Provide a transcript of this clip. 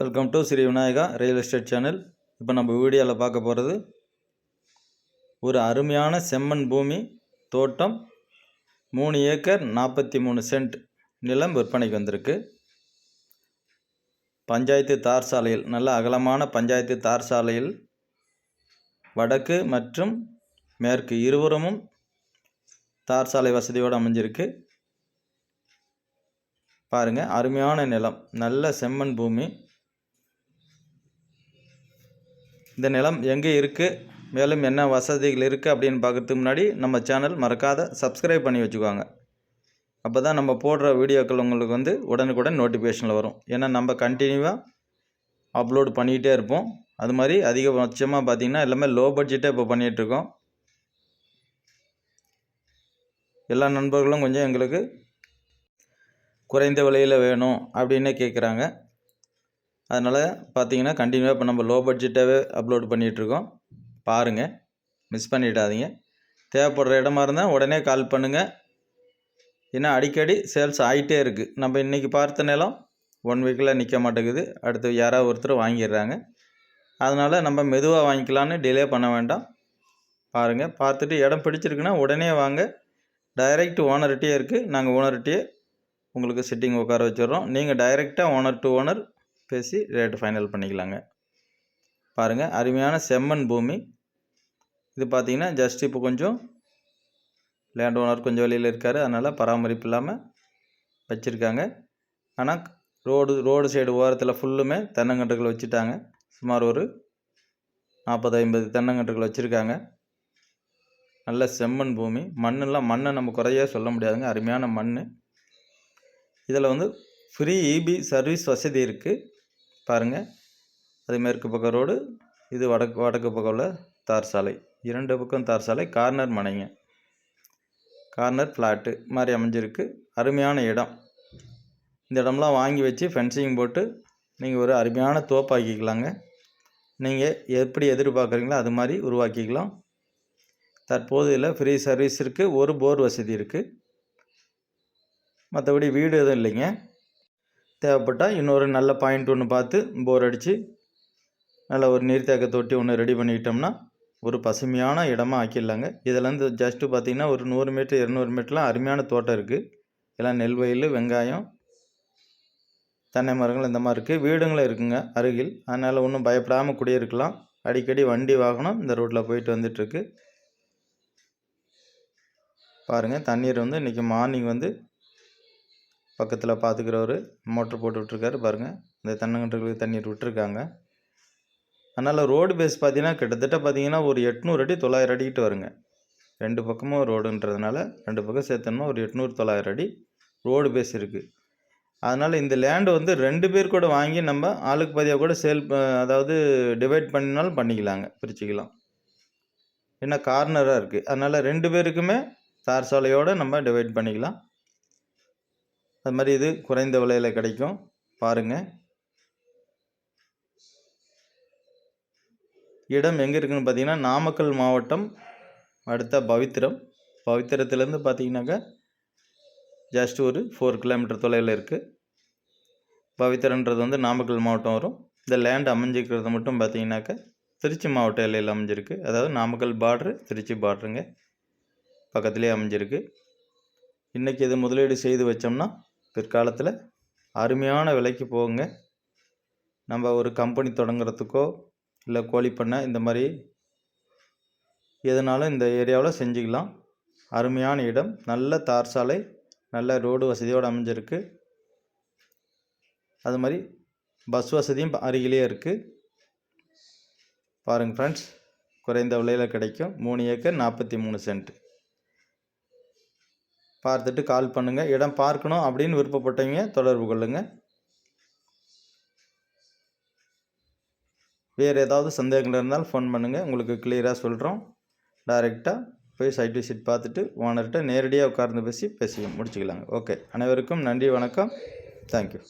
Welcome to Sri Vinayaka real estate channel இப்போ நம்ம வீடியோவில் பார்க்க போகிறது ஒரு அருமையான செம்மண் பூமி தோட்டம் மூணு ஏக்கர் நாற்பத்தி மூணு சென்ட் நிலம் விற்பனைக்கு வந்திருக்கு. பஞ்சாயத்து தார் சாலையில் நல்ல அகலமான பஞ்சாயத்து தார் சாலையில் வடக்கு மற்றும் மேற்கு இருபுறமும் தார் சாலை வசதியோடு அமைஞ்சிருக்கு. பாருங்கள் அருமையான நிலம் நல்ல செம்மண் பூமி. இந்த நிலம் எங்கே இருக்குது மேலும் என்ன வசதிகள் இருக்குது அப்படின்னு பார்க்கறதுக்கு முன்னாடி நம்ம சேனல் மறக்காத சப்ஸ்கிரைப் பண்ணி வச்சுக்கோங்க. அப்போ தான் நம்ம போடுற வீடியோக்கள் உங்களுக்கு வந்து உடனுக்குடன் நோட்டிஃபிகேஷனில் வரும். ஏன்னா நம்ம கண்டினியூவாக அப்லோடு பண்ணிக்கிட்டே இருப்போம். அது மாதிரி அதிகபட்சமாக பார்த்தீங்கன்னா எல்லாமே லோ பட்ஜெட்டே இப்போ பண்ணிகிட்ருக்கோம் எல்லா நண்பர்களும் கொஞ்சம் எங்களுக்கு குறைந்த விலையில் வேணும் அப்படின்னு கேட்குறாங்க அதனால் பார்த்தீங்கன்னா கண்டினியூவாக இப்போ நம்ம லோ பட்ஜெட்டாகவே அப்லோட் பண்ணிகிட்ருக்கோம் பாருங்கள் மிஸ் பண்ணிடாதீங்க. தேவைப்படுற இடமா இருந்தால் உடனே கால் பண்ணுங்கள் ஏன்னா அடிக்கடி சேல்ஸ் ஆகிட்டே இருக்குது நம்ம இன்றைக்கி பார்த்த நிலம் ஒன் வீக்கில் நிற்க மாட்டேங்குது. அடுத்து யாராவது ஒருத்தர் வாங்கிடுறாங்க. அதனால் நம்ம மெதுவாக வாங்கிக்கலான்னு டிலே பண்ண வேண்டாம். பாருங்கள் பார்த்துட்டு இடம் பிடிச்சிருக்குன்னா உடனே வாங்க. டைரெக்ட் ஓனர்கிட்டே இருக்குது நாங்கள் ஓனர்கிட்டயே உங்களுக்கு சிட்டிங் உட்கார வச்சிடுறோம். நீங்கள் டைரெக்டாக ஓனர் டு ஓனர் பேசி ரேட்டு ஃபைனல் பண்ணிக்கலாங்க. பாருங்கள் அருமையான செம்மண் பூமி. இது பார்த்திங்கன்னா ஜஸ்ட் இப்போ கொஞ்சம் லேண்ட் ஓனர் கொஞ்சம் வெளியில் இருக்கார். அதனால் பராமரிப்பு இல்லாமல் வச்சுருக்காங்க. ஆனால் ரோடு ரோடு சைடு ஓரத்தில் ஃபுல்லுமே தென்னங்கன்றுகள் வச்சுட்டாங்க. சுமார் ஒரு நாற்பது ஐம்பது தென்னங்கன்றுகள் வச்சுருக்காங்க. நல்ல செம்மண் பூமி. மண்ணெல்லாம் மண்ணை நம்ம குறைய சொல்ல முடியாதுங்க. அருமையான மண் இதில் வந்து ஃப்ரீ இபி சர்வீஸ் வசதி இருக்குது பாருங்கள் அது மேற்கு பக்கம் ரோடு இது வடக்கு வடக்கு பக்கம் உள்ள தார் சாலை. இரண்டு பக்கம் தார் சாலை கார்னர் மனைங்க. கார்னர் ஃப்ளாட்டு மாதிரி அமைஞ்சிருக்கு. அருமையான இடம். இந்த இடம்லாம் வாங்கி வச்சு ஃபென்சிங் போட்டு நீங்கள் ஒரு அருமையான தோப்பாக்கிக்கலாங்க நீங்கள் எப்படி எதிர்பார்க்குறீங்களோ அது மாதிரி உருவாக்கிக்கலாம். தற்போது இதில் ஃப்ரீ சர்வீஸ் இருக்குது ஒரு போர் வசதி இருக்குது மற்றபடி வீடு எதுவும் இல்லைங்க. தேவைப்பட்டால் இன்னொரு நல்ல பாயிண்ட் ஒன்று பார்த்து போர் அடித்து நல்ல ஒரு நீர்த்தேக்க தொட்டி ஒன்று ரெடி பண்ணிக்கிட்டோம்னா ஒரு பசுமையான இடமா ஆக்கிடலாங்க. இதிலேருந்து ஜஸ்ட்டு பார்த்திங்கன்னா ஒரு நூறு மீட்ரு இரநூறு மீட்டர்லாம் அருமையான தோட்டம் இருக்குது எல்லாம் நெல் வயல் வெங்காயம் தென்னை மரங்கள் இந்த மாதிரி இருக்குது வீடுங்களும் இருக்குங்க அருகில். அதனால் ஒன்றும் பயப்படாமல் குடியிருக்கலாம். அடிக்கடி வண்டி வாகனம் இந்த ரோட்டில் போயிட்டு வந்துட்டுருக்கு பாருங்கள் தண்ணீர் வந்து இன்றைக்கி மார்னிங் வந்து பக்கத்தில் பார்த்துக்கிறவர் மோட்ரு போட்டு விட்ருக்காரு பாருங்கள் இந்த தென்னங்கன்றுகளுக்கு தண்ணீர் விட்டுருக்காங்க. அதனால் ரோடு பேஸ் பார்த்திங்கன்னா கிட்டத்தட்ட பார்த்தீங்கன்னா ஒரு எட்நூறு அடி தொள்ளாயிரம் அடிக்கிட்டு வருங்க. ரெண்டு பக்கமும் ரோடுன்றதுனால ரெண்டு பக்கம் சேர்த்தோம்னா ஒரு எட்நூறு தொள்ளாயிரம் அடி ரோடு பேஸ் இருக்குது அதனால் இந்த லேண்டு வந்து ரெண்டு பேர் கூட வாங்கி நம்ம ஆளுக்கு பதியாக கூட சேல் அதாவது டிவைட் பண்ணினாலும் பண்ணிக்கலாங்க பிரிச்சுக்கலாம். ஏன்னா கார்னராக இருக்குது அதனால் ரெண்டு பேருக்குமே தார் சாலையோடு நம்ம டிவைட் பண்ணிக்கலாம். அது மாதிரி இது குறைந்த விலையில் கிடைக்கும். பாருங்கள் இடம் எங்கே இருக்குதுன்னு பார்த்தீங்கன்னா நாமக்கல் மாவட்டம் அடுத்த பவித்திரம். பவித்திரத்துலேருந்து பார்த்தீங்கன்னாக்கா ஜஸ்ட் ஒரு ஃபோர் கிலோமீட்டர் தொலைவில் இருக்குது பவித்திரன்றது வந்து நாமக்கல் மாவட்டம் வரும். இந்த லேண்ட் அமைஞ்சிக்கிறது மட்டும் பார்த்தீங்கன்னாக்கா திருச்சி மாவட்ட எல்லையில் அமைஞ்சிருக்கு. அதாவது நாமக்கல் பார்ட்ரு திருச்சி பார்ட்ருங்க பக்கத்துலேயே அமைஞ்சிருக்கு. இன்றைக்கி இது முதலீடு செய்து வச்சோம்னா பிற்காலத்தில் அருமையான விலைக்கு போகுங்க. நம்ம ஒரு கம்பெனி தொடங்குறதுக்கோ இல்லை கோழி பண்ணை இந்த மாதிரி எதுனாலும் இந்த ஏரியாவில் செஞ்சுக்கலாம். அருமையான இடம் நல்ல தார் சாலை நல்ல ரோடு வசதியோடு அமைஞ்சிருக்கு. அது மாதிரி பஸ் வசதியும் அருகிலே இருக்குது பாருங்கள் ஃப்ரெண்ட்ஸ் குறைந்த விலையில் கிடைக்கும். மூணு ஏக்கர் நாற்பத்தி மூணு சென்ட். பார்த்துட்டு கால் பண்ணுங்கள் இடம் பார்க்கணும் அப்படின்னு விருப்பப்பட்டவங்க தொடர்பு கொள்ளுங்கள் வேறு ஏதாவது சந்தேகங்கள் இருந்தால் ஃபோன் பண்ணுங்கள் உங்களுக்கு கிளியராக சொல்கிறோம் டைரெக்டாக போய் சைட் விசிட் பார்த்துட்டு ஓனர்கிட்ட நேரடியாக உட்கார்ந்து பேசி பேசி முடிச்சுக்கலாங்க. ஓகே அனைவருக்கும் நன்றி வணக்கம். தேங்க்யூ